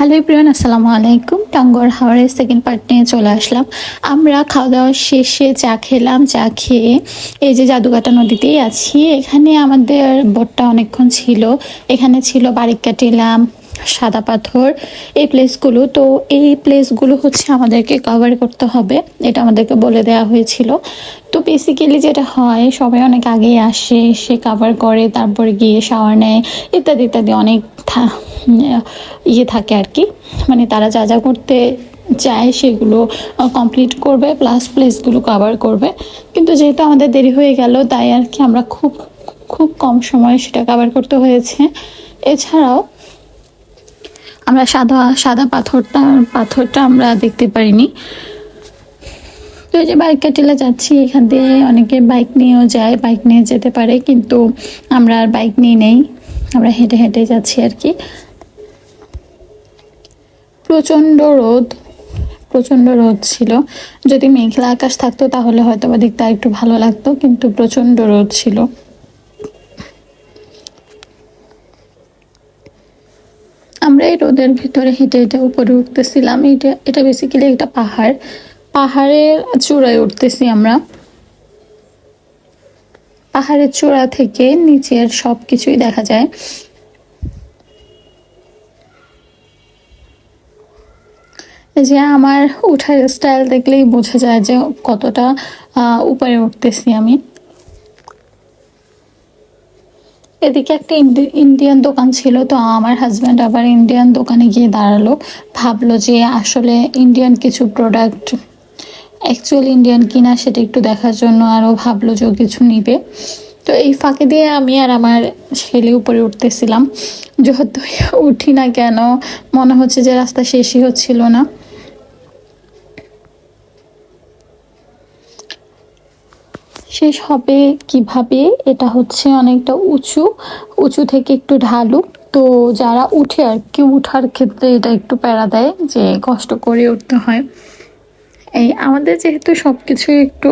Hello প্রিয়ন আসসালামু আলাইকুম Tanguar হাওড়ের second part নিয়ে চলে আসলাম। আমরা খাওয়া দাওয়া শেষে চা খেলাম, চা খেয়ে এই যে জাদুকাটা নদীতেই আছি। এখানে আমাদের বোটটা অনেকক্ষণ ছিল। এখানে ছিল বাড়ি টিলাম সাদা পাথর, এই প্লেসগুলো তো এই প্লেসগুলো হচ্ছে আমাদেরকে কভার করতে হবে। এটা আমাদেরকে বলে দেওয়া হয়েছিল। তো বেসিক্যালি যেটা হয়, সবাই অনেক আগেই আসে সে কভার করে, তারপরে গিয়ে শাওয়ার নেয়, ইত্যাদি ইত্যাদি অনেক ইয়ে থাকে আর কি। মানে তারা যা যা করতে চায় সেগুলো কমপ্লিট করবে প্লাস প্লেসগুলো কভার করবে। কিন্তু যেহেতু আমাদের দেরি হয়ে গেল, তাই আর কি আমরা খুব খুব কম সময়ে সেটা কভার করতে হয়েছে। এছাড়াও আমরা সাদা সাদা পাথরটা পাথরটা আমরা দেখতে পারিনি। তো এই যে বাইক কাটিলে যাচ্ছি, এখান দিয়ে অনেকে বাইক নিয়েও যায় বাইক নিয়ে যেতে পারে, কিন্তু আমরা আর বাইক নিয়ে নেই। আমরা হেঁটে হেঁটে যাচ্ছি আর কি। প্রচণ্ড রোদ প্রচণ্ড রোদ ছিল। যদি মেঘলা আকাশ থাকতো, তাহলে হয়তো বা দেখতে একটু ভালো লাগতো, কিন্তু প্রচণ্ড রোদ ছিল। আমরা এই রোদের ভিতরে হেঁটে হেঁটে উপরে উঠতেছিলাম। এটা এটা বেসিক্যালি একটা পাহাড়। পাহাড়ের চূড়ায় উঠতেছি আমরা। পাহাড়ের চূড়া থেকে নিচের সব কিছুই দেখা যায়। যে আমার উঠার স্টাইল দেখলেই বোঝা যায় যে কতটা উপরে উঠতেছি আমি। এদিকে একটা ইন্ডি- ইন্ডিয়ান দোকান ছিল, তো আমার হাজব্যান্ড আবার ইন্ডিয়ান দোকানে গিয়ে দাঁড়াল। ভাবলো যে আসলে ইন্ডিয়ান কিছু প্রোডাক্ট অ্যাকচুয়াল ইন্ডিয়ান কিনা সেটা একটু দেখার জন্য আরও ভাবলো যে কিছু নিবে। তো এই ফাঁকে দিয়ে আমি আর আমার ছেলে উপরে উঠতেছিলাম। যেহেতু উঠি না কেন, মনে হচ্ছে যে রাস্তা শেষই হচ্ছিল না। শেষ হবে কীভাবে? এটা হচ্ছে অনেকটা উঁচু উঁচু থেকে একটু ঢালু। তো যারা উঠে আর কি, উঠার ক্ষেত্রে এটা একটু প্যারা দেয় যে কষ্ট করে উঠতে হয়। এই আমাদের যেহেতু সব কিছু একটু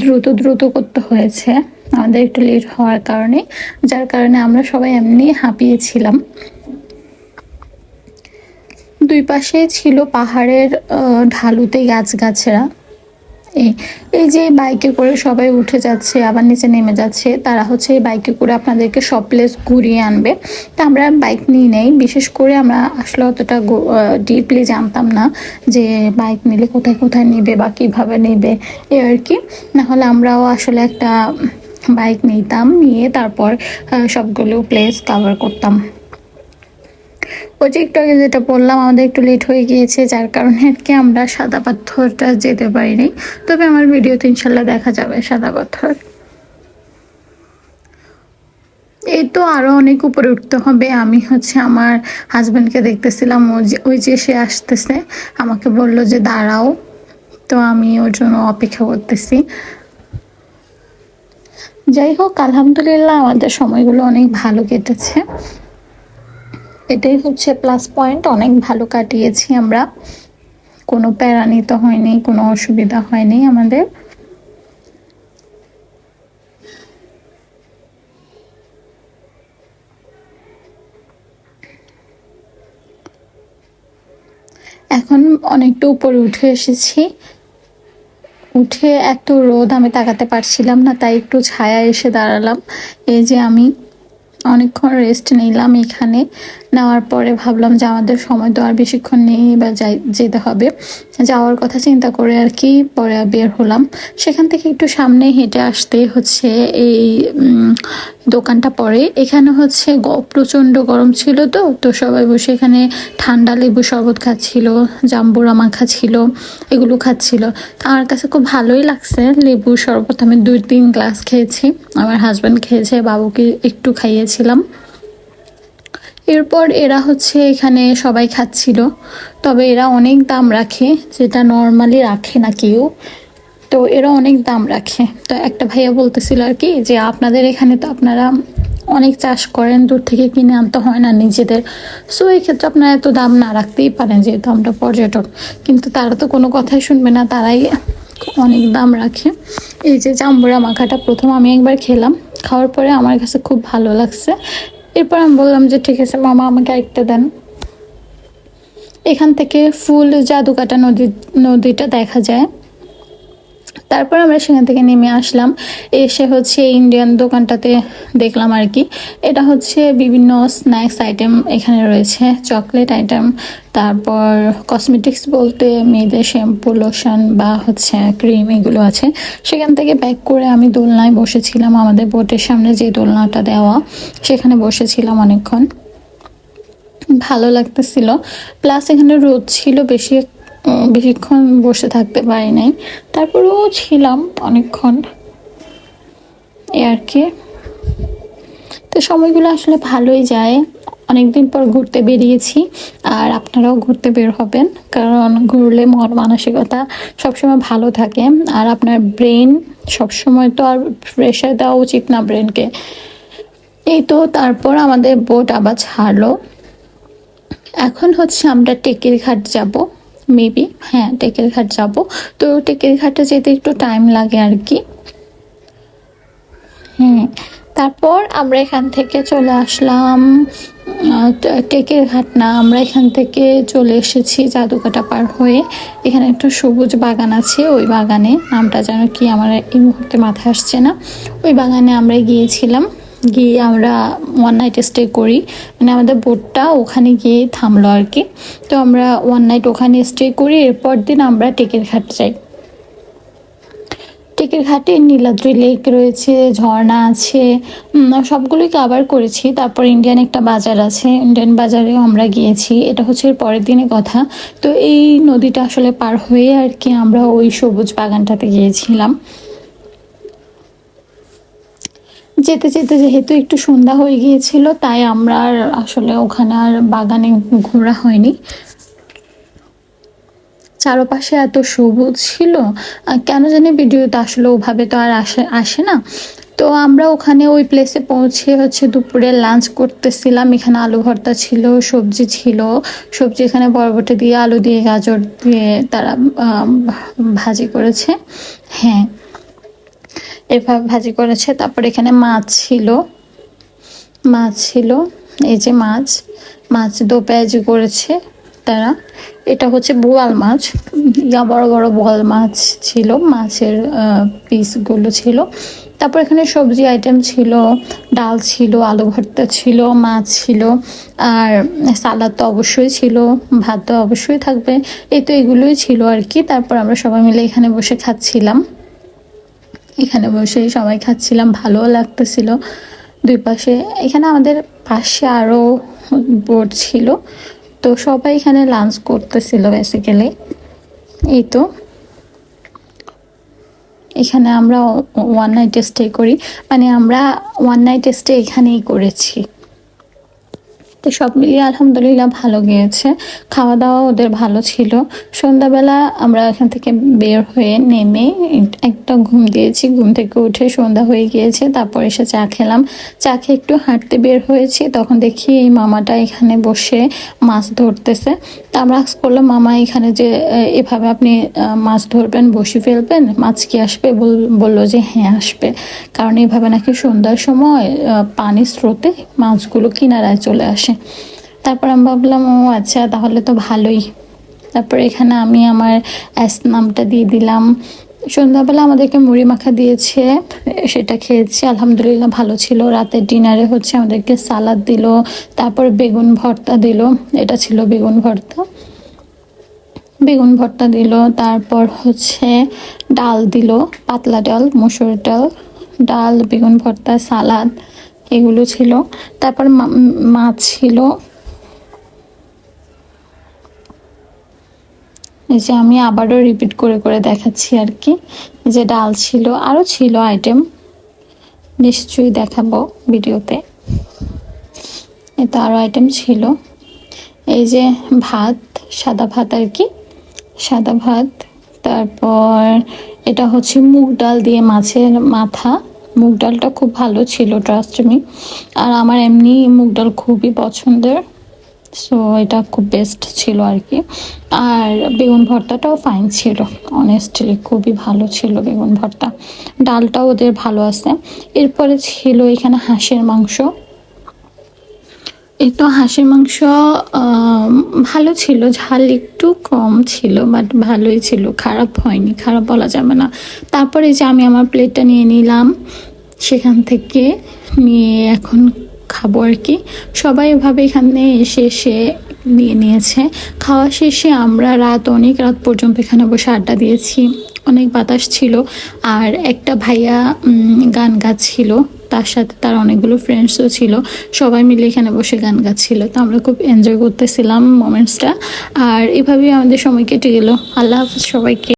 দ্রুত দ্রুত করতে হয়েছে, আমাদের একটু লেট হওয়ার কারণে, যার কারণে আমরা সবাই এমনি হাঁপিয়েছিলাম। দুই পাশে ছিল পাহাড়ের ঢালুতে গাছগাছরা এই যে বাইকে করে সবাই উঠে যাচ্ছে, আবার নিচে নেমে যাচ্ছে, তারা হচ্ছে এই বাইকে করে আপনাদেরকে সব প্লেস ঘুরিয়ে আনবে। তা আমরা বাইক নিয়ে নেই, বিশেষ করে আমরা আসলে অতটা ডিপলি জানতাম না যে বাইক নিলে কোথায় কোথায় নেবে বা কীভাবে নেবে, এ আর কি। নাহলে আমরাও আসলে একটা বাইক নিতাম, নিয়ে তারপর সবগুলো প্লেস কভার করতাম। ওই আগে যেটা বললাম, আমাদের একটু লেট হয়ে গিয়েছে, যার কারণে আর কি আমরা সাদা পাথরটা যেতে পারিনি। তবে আমার ভিডিওতে ইনশাল্লাহ দেখা যাবে, সাদা পাথর। এই তো আরও অনেক উপরে উঠতে হবে। আমি হচ্ছে আমার হাজবেন্ডকে দেখতেছিলাম, ও যে, ওই যে সে আসতেছে, আমাকে বলল যে, দাঁড়াও। তো আমি ওর জন্য অপেক্ষা করতেছি। যাই হোক, আলহামদুলিল্লাহ আমাদের সময়গুলো অনেক ভালো কেটেছে। এটাই হচ্ছে প্লাস পয়েন্ট অনেক ভালো কাটিয়েছি আমরা। কোনো প্যারা নিতে হয়নি, কোনো অসুবিধা হয়নি আমাদের। এখন অনেকটা উপরে উঠে এসেছি। উঠে এত রোদ আমি তাকাতে পারছিলাম না, তাই একটু ছায়া এসে দাঁড়ালাম। এই যে আমি অনেকক্ষণ রেস্ট নিলাম এখানে। নেওয়ার পরে ভাবলাম যে আমাদের সময় তো আর বেশিক্ষণ নেই বা যাই, যেতে হবে। যাওয়ার কথা চিন্তা করে আর কি পরে বের হলাম। সেখান থেকে একটু সামনে হেঁটে আসতে হচ্ছে এই দোকানটা পরে। এখানে হচ্ছে প্রচণ্ড গরম ছিল তো তো সবাই বসে এখানে ঠান্ডা লেবু শরবত খাচ্ছিল, জাম্বুরা মাখা ছিল এগুলো খাচ্ছিল। আমার কাছে খুব ভালোই লাগছে লেবু শরবত। আমি দুই তিন গ্লাস খেয়েছি, আমার হাজব্যান্ড খেয়েছে, বাবুকে একটু খাইয়েছিলাম এরপর এরা হচ্ছে এখানে সবাই খাচ্ছিল। তবে এরা অনেক দাম রাখে, যেটা নর্মালি রাখে না কেউ। তো এরা অনেক দাম রাখে। তো একটা ভাইয়া বলতেছিল আর কি যে, আপনাদের এখানে তো আপনারা অনেক চাষ করেন, দূর থেকে কিনে আনতে হয় না নিজেদের। সো এই ক্ষেত্রে আপনারা এত দাম না রাখতেই পারেন যেহেতু আমরা পর্যটক। কিন্তু তারা তো কোনো কথাই শুনবে না, তারাই অনেক দাম রাখে। এই যে জাম্বুরা মাখাটা প্রথম আমি একবার খেলাম। খাওয়ার পরে আমার কাছে খুব ভালো লাগছে। এরপর আমি বললাম যে, ঠিক আছে, মামা আমাকে একটা দেন। এখান থেকে ফুল জাদুকাটা নদী নদীটা দেখা যায়। তারপর আমরা সেখান থেকে নেমে আসলাম। এসে হচ্ছে ইন্ডিয়ান দোকানটাতে দেখলাম আর কি। এটা হচ্ছে বিভিন্ন স্ন্যাক্স আইটেম এখানে রয়েছে। চকলেট আইটেম তারপর কসমেটিক্স বলতে মেয়েদের শ্যাম্পু লোশন বা হচ্ছে ক্রিম এগুলো আছে। সেখান থেকে ব্যাক করে আমি দোলনায় বসেছিলাম। আমাদের বোটের সামনে যে দোলনাটা দেওয়া, সেখানে বসেছিলাম অনেকক্ষণ। ভালো লাগতেছিল। প্লাস এখানে রোদ ছিল বেশি বেশিক্ষণ বসে থাকতে পারি নাই। তারপরেও ছিলাম অনেকক্ষণ এ আর কি তো সময়গুলো আসলে ভালোই যায়। অনেকদিন পর ঘুরতে বেরিয়েছি আর আপনারাও ঘুরতে বের হবেন, কারণ ঘুরলে মন মানসিকতা সবসময় ভালো থাকে। আর আপনার ব্রেন সবসময় তো আর প্রেশার দেওয়া উচিত না ব্রেনকে। এই তো তারপর আমাদের বোট আবার ছাড়লো। এখন হচ্ছে আমরা টেকের ঘাট যাব। মেবি হ্যাঁ টেকের ঘাট যাব। তো টেকের ঘাটে যেতে একটু টাইম লাগে আর কি হ্যাঁ তারপর আমরা এখান থেকে চলে আসলাম টেকের ঘাট না, আমরা এখান থেকে চলে এসেছি জাদুকাটা পার হয়ে। এখানে একটা সবুজ বাগান আছে, ওই বাগানে, নামটা যেন কি আমার এই মুহূর্তে মাথায় আসছে না। ওই বাগানে আমরা গিয়েছিলাম। গিয়ে আমরা ওয়ান নাইট স্টে করি। মানে আমাদের বোটটা ওখানে গিয়ে থামলো আর কি। তো আমরা ওয়ান নাইট ওখানে স্টে করি, এরপর দিন আমরা টেকের ঘাট যাই। টেকের ঘাটে নীলাদ্রি লেক রয়েছে, ঝর্ণা আছে সবগুলোই কাভার করেছি। তারপর ইন্ডিয়ান একটা বাজার আছে ইন্ডিয়ান বাজারেও আমরা গিয়েছি। এটা হচ্ছে পরের দিনের কথা। তো এই নদীটা আসলে পার হয়ে আর কি আমরা ওই সবুজ বাগানটাতে গিয়েছিলাম। যেতে যেতে যেহেতু একটু সন্ধ্যা হয়ে গিয়েছিল, তাই আমরা আর আসলে ওখানে আর বাগানে ঘোরা হয়নি। চারপাশে এত সবুজ ছিল কেন জানি ভিডিওতে আসলে ওভাবে তো আর আসে আসে না। তো আমরা ওখানে ওই প্লেসে পৌঁছে হচ্ছে দুপুরে লাঞ্চ করতেছিলাম। এখানে আলু ভর্তা ছিল, সবজি ছিল। সবজি এখানে বরবটি দিয়ে, আলু দিয়ে, গাজর দিয়ে তারা ভাজি করেছে। হ্যাঁ। এভাবে ভাজি করেছে। তারপর এখানে মাছ ছিল। মাছ ছিল, এই যে মাছ। মাছ দো পেঁয়াজি করেছে তারা। এটা হচ্ছে বোয়াল মাছ। ইয়া, বড় বড় বোয়াল মাছ ছিল, মাছের পিসগুলো ছিল। তারপর এখানে সবজি আইটেম ছিল, ডাল ছিল, আলু ভর্তা ছিল, মাছ ছিল। আর সালাদ তো অবশ্যই ছিল, ভাত তো অবশ্যই থাকবে। এই তো এগুলোই ছিল আর কি। তারপর আমরা সবাই মিলে এখানে বসে খাচ্ছিলাম। এখানে বসে সবাই খাচ্ছিলাম, ভালোও লাগতেছিল। দুই পাশে, এখানে আমাদের পাশে আরও বোর্ড ছিল। তো সবাই এখানে লাঞ্চ করতেছিল বেসিক্যালি এই তো। এখানে আমরা ওয়ান নাইট স্টে করি। মানে আমরা ওয়ান নাইট স্টে এখানেই করেছি। তো সব মিলিয়ে আলহামদুলিল্লাহ ভালো গিয়েছে। খাওয়া দাওয়া ওদের ভালো ছিল। সন্ধ্যাবেলা আমরা এখান থেকে বের হয়ে নেমে একটা ঘুম দিয়েছি। ঘুম থেকে উঠে সন্ধ্যা হয়ে গিয়েছে, তারপর এসে চা খেলাম। চা খেয়ে একটু হাঁটতে বের হয়েছি। তখন দেখি এই মামাটা এখানে বসে মাছ ধরতেছে। তা আমরা আজ করলাম, মামা, এখানে যে এভাবে আপনি মাছ ধরবেন বসে ফেলবেন? মাছ কি আসবে? বল- বলল যে হ্যাঁ আসবে। কারণ এভাবে নাকি সন্ধ্যার সময় পানির স্রোতে মাছগুলো কিনারায় চলে আসে। তারপর আমি ভাবলাম, ও আচ্ছা তাহলে তো ভালোই। তারপর এখানে আমি আমার অ্যাস নামটা দিয়ে দিলাম। সন্ধ্যাবেলা আমাদেরকে মুড়ি মাখা দিয়েছে, সেটা খেয়েছি, আলহামদুলিল্লাহ ভালো ছিল। রাতের ডিনারে হচ্ছে আমাদেরকে সালাদ দিল, তারপর বেগুন ভর্তা দিল, এটা ছিল বেগুন ভর্তা। বেগুন ভর্তা দিল, তারপর হচ্ছে ডাল দিল, পাতলা ডাল, মুসুর ডাল ডাল, বেগুন ভর্তা, সালাদ। এগুলো ছিল। তারপর মাছ ছিল। এই যে আমি আবারও রিপিট করে করে দেখাচ্ছি আর কি। যে ডাল ছিল, আরও ছিল আইটেম নিশ্চয়ই দেখাবো ভিডিওতে। এতে আরও আইটেম ছিল। এই যে ভাত, সাদা ভাত আর কি। সাদা ভাত, তারপর এটা হচ্ছে মুগ ডাল দিয়ে মাছের মাথা। মুগ ডালটা খুব ভালো ছিল ট্রাস্ট মি আর আমার এমনি মুগ ডাল খুবই পছন্দের সো এটা খুব বেস্ট ছিল আর কি আর বেগুন ভর্তাটাও ফাইন ছিল অনেস্টলি খুবই ভালো ছিল বেগুন ভর্তা। ডালটাও ওদের ভালো আছে। এরপরে ছিল এখানে হাঁসের মাংস। এই তো হাঁসের মাংস ভালো ছিল, ঝাল একটু কম ছিল বাট ভালোই ছিল, খারাপ হয়নি, খারাপ বলা যাবে না। তারপরে যে আমি আমার প্লেটটা নিয়ে নিলাম সেখান থেকে নিয়ে এখন খাব আর কি। সবাই এভাবে এখানে এসে এসে নিয়ে নিয়েছে। খাওয়া শেষে আমরা রাত, অনেক রাত পর্যন্ত এখানে বসে আড্ডা দিয়েছি। অনেক বাতাস ছিল। আর একটা ভাইয়া গান গাচ্ছিল। তার সাথে তার অনেকগুলো ফ্রেন্ডসও ছিল। সবাই মিলে এখানে বসে গান গাচ্ছিল। তো আমরা খুব এনজয় করতেছিলাম মোমেন্টসটা আর এভাবেই আমাদের সময় কেটে গেল। আল্লাহ হাফিজ সবাইকে।